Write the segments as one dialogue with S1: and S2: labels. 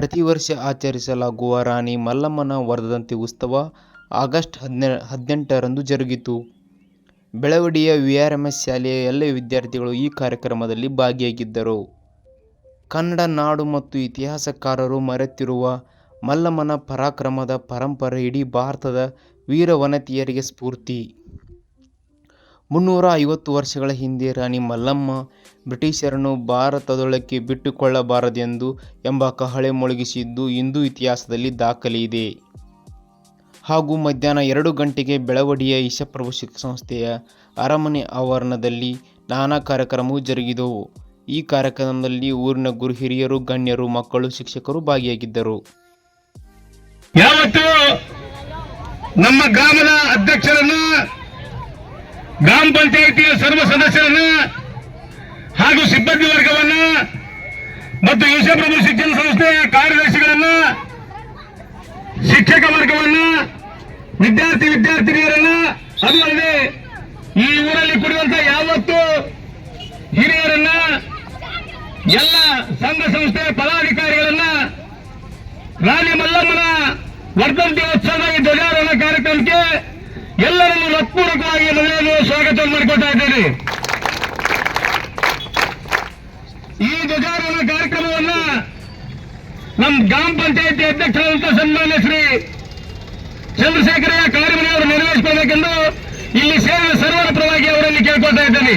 S1: ಪ್ರತಿ ವರ್ಷ ಆಚರಿಸಲಾಗುವ ರಾಣಿ ಮಲ್ಲಮ್ಮನ ವರ್ಧಂತಿ ಉತ್ಸವ ಆಗಸ್ಟ್ ಹದಿನೆ, ಹದಿನೆಂಟರಂದು ಜರುಗಿತು. ಬೆಳವಡಿಯ ವಿಆರ್ಎಂಎಸ್ ಶಾಲೆಯ ಎಲ್ಲ ವಿದ್ಯಾರ್ಥಿಗಳು ಈ ಕಾರ್ಯಕ್ರಮದಲ್ಲಿ ಭಾಗಿಯಾಗಿದ್ದರು. ಕನ್ನಡ ನಾಡು ಮತ್ತು ಇತಿಹಾಸಕಾರರು ಮರೆತಿರುವ ಮಲ್ಲಮ್ಮನ ಪರಾಕ್ರಮದ ಪರಂಪರೆ ಇಡೀ ಭಾರತದ ವೀರವನತಿಯರಿಗೆ ಸ್ಫೂರ್ತಿ. ಮುನ್ನೂರ ಐವತ್ತು ವರ್ಷಗಳ ಹಿಂದೆ ರಾಣಿ ಮಲ್ಲಮ್ಮ ಬ್ರಿಟಿಷರನ್ನು ಭಾರತದೊಳಕ್ಕೆ ಬಿಟ್ಟುಕೊಳ್ಳಬಾರದೆಂದು ಎಂಬ ಕಹಳೆ ಮೊಳಗಿಸಿದ್ದು ಹಿಂದೂ ಇತಿಹಾಸದಲ್ಲಿ ದಾಖಲೆಯಿದೆ. ಹಾಗೂ ಮಧ್ಯಾಹ್ನ ಎರಡು ಗಂಟೆಗೆ ಬೆಳವಡಿಯ ಈಶಪ್ರಭು ಸಂಸ್ಥೆಯ ಅರಮನೆ ಆವರಣದಲ್ಲಿ ನಾನಾ ಕಾರ್ಯಕ್ರಮವು ಜರುಗಿದವು. ಈ ಕಾರ್ಯಕ್ರಮದಲ್ಲಿ ಊರಿನ ಗುರು ಹಿರಿಯರು, ಗಣ್ಯರು, ಮಕ್ಕಳು, ಶಿಕ್ಷಕರು ಭಾಗಿಯಾಗಿದ್ದರು.
S2: ನಮ್ಮ ಗ್ರಾಮದ ಅಧ್ಯಕ್ಷರನ್ನ ಗ್ರಾಮ ಪಂಚಾಯಿತಿಯ ಸರ್ವ ಸದಸ್ಯರನ್ನ ಹಾಗೂ ಸಿಬ್ಬಂದಿ ವರ್ಗವನ್ನ ಮತ್ತು ಈಶಪ್ರಭು ಶಿಕ್ಷಣ ಸಂಸ್ಥೆಯ ಕಾರ್ಯದರ್ಶಿಗಳನ್ನ, ಶಿಕ್ಷಕ ವರ್ಗವನ್ನ, ವಿದ್ಯಾರ್ಥಿ ವಿದ್ಯಾರ್ಥಿನಿಯರನ್ನ, ಅದು ಅಲ್ಲದೆ ಈ ಊರಲ್ಲಿ ಕುಡಿಯುವಂತ ಯಾವತ್ತು ಹಿರಿಯರನ್ನ, ಎಲ್ಲ ಸಂಘ ಸಂಸ್ಥೆಯ ಪದಾಧಿಕಾರಿಗಳನ್ನ, ರಾಣಿ ಮಲ್ಲಮ್ಮನ ವರ್ಧಂತಿ ಉತ್ಸವ ಧ್ವಜಾರೋಹಣ ಕಾರ್ಯಕ್ರಮಕ್ಕೆ ಎಲ್ಲರನ್ನು ಹೃತ್ಪೂರ್ವಕವಾಗಿ ಮೊದಲನೇ ಸ್ವಾಗತ ಮಾಡಿಕೊಳ್ತಾ ಇದ್ದೇನೆ. ಈ ಧ್ವಜಾರೋಹಣ ಕಾರ್ಯಕ್ರಮವನ್ನ ನಮ್ಮ ಗ್ರಾಮ ಪಂಚಾಯತಿ ಅಧ್ಯಕ್ಷರಾದಂತಹ ಸನ್ಮಾನ್ಯ ಶ್ರೀ ಚಂದ್ರಶೇಖರಯ್ಯ ಕಾರ್ಯಮನೆಯವರು ನೆರವೇರಿಸಬೇಕೆಂದು ಇಲ್ಲಿ ಸೇರಿದ ಸರ್ವರ ಪರವಾಗಿ ಅವರಲ್ಲಿ ಕೇಳ್ಕೊಳ್ತಾ ಇದ್ದೇನೆ.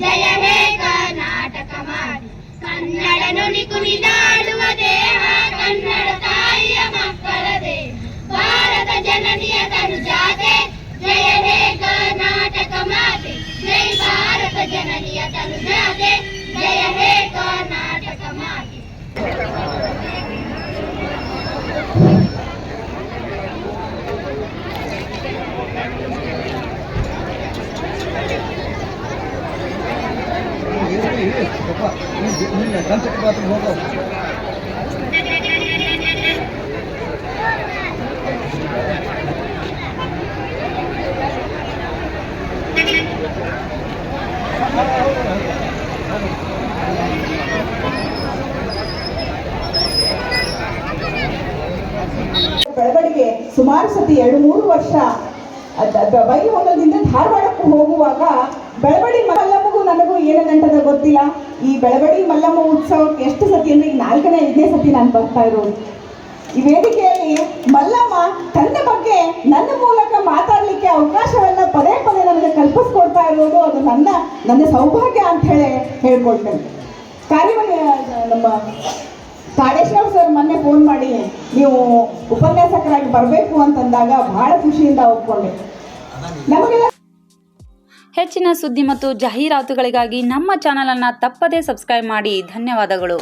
S3: ಜಯ ಹೇ ಕರ್ನಾಟಕ ಮಾತೆ ಕನ್ನಡ ನುಡಿ ಕುಣಿದಾಡುವ ದೇಹ ಕನ್ನಡ ತಾಯಿಯ
S4: ಬೆಳವಡಿಗೆ ಸುಮಾರು ಸತಿ ಎರಡು ಮೂರು ವರ್ಷ ಬೈಲಹೊಂಗಲದಿಂದ ಧಾರವಾಡಕ್ಕೂ ಹೋಗುವಾಗ ಬೆಳವಡಿ ಮಲ್ಲಮ್ಮಗೂ ನನಗೂ ಏನಂತದ ಗೊತ್ತಿಲ್ಲ. ಈ ಬೆಳವಡಿ ಮಲ್ಲಮ್ಮ ಉತ್ಸವಕ್ಕೆ ಎಷ್ಟು ಸತಿ ಅಂದ್ರೆ ಈಗ ನಾಲ್ಕನೇ ಐದನೇ ಸತಿ ನಾನು ಬರ್ತಾ ಇರೋದು. ಈ ವೇದಿಕೆಯಲ್ಲಿ ಮಲ್ಲಮ್ಮ ತನ್ನ ಬಗ್ಗೆ ನನ್ನ ಮೂಲಕ ಮಾತಾಡಲಿಕ್ಕೆ ಅವಕಾಶವನ್ನ ಪದೇ ಪದೇ ನನಗೆ ಕಲ್ಪಿಸ್ಕೊಡ್ತಾ ಇರೋದು ಅದು ನನ್ನ ನನ್ನ ಸೌಭಾಗ್ಯ ಅಂತ ಹೇಳಿ ಹೇಳ್ಕೊಳ್ತೇನೆ. ನಮ್ಮ ಕಾಡೇಶ್ವರ ಸರ್ ಮೊನ್ನೆ ಫೋನ್ ಮಾಡಿ, ನೀವು ಉಪನ್ಯಾಸಕರಾಗಿ ಬರಬೇಕು ಅಂತಂದಾಗ ಬಹಳ ಖುಷಿಯಿಂದ ಒಪ್ಕೊಂಡೆ. ನಮಗೆಲ್ಲ
S5: ಹೆಚ್ಚಿನ ಸುದ್ದಿ ಮತ್ತು ಜಾಹೀರಾತುಗಳಿಗಾಗಿ ನಮ್ಮ ಚಾನಲನ್ನು ತಪ್ಪದೇ ಸಬ್ಸ್ಕ್ರೈಬ್ ಮಾಡಿ. ಧನ್ಯವಾದಗಳು.